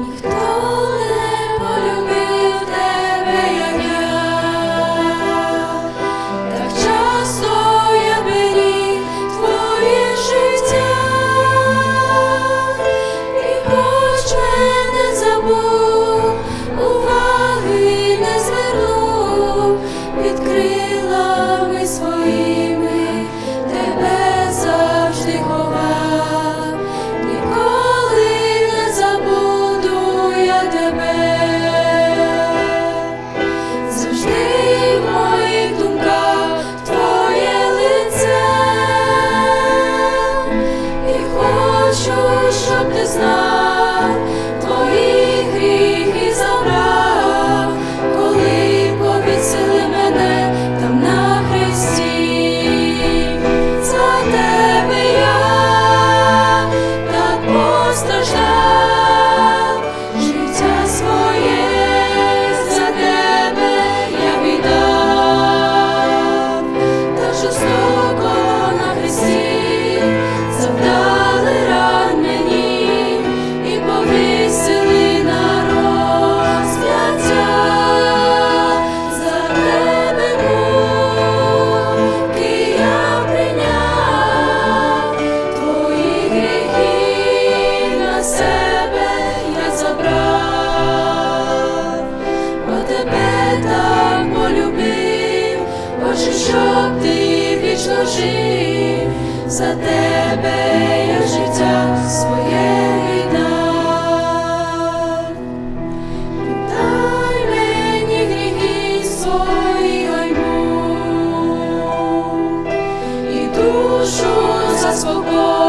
You. хочу, щоб ти вічно жив, за тебе я життя своє віддав. Віддай мені гріхи свої гайбу і душу за свободу.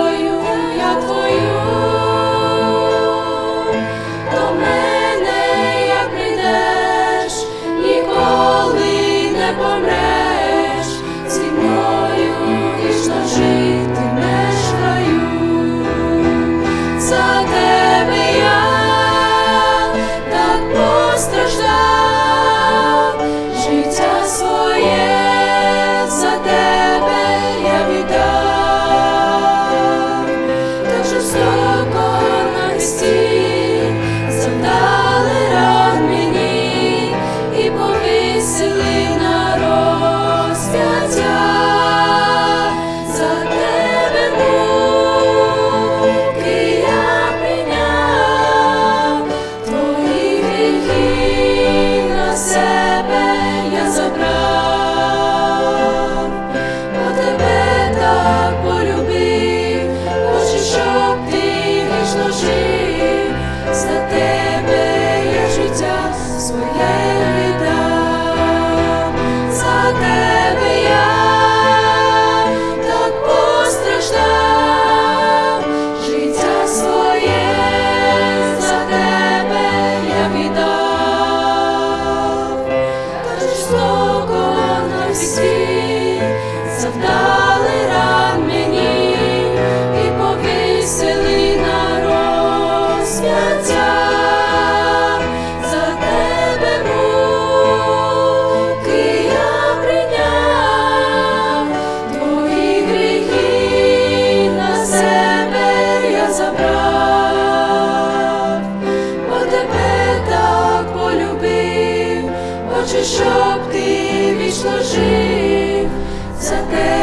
вічно жив за те.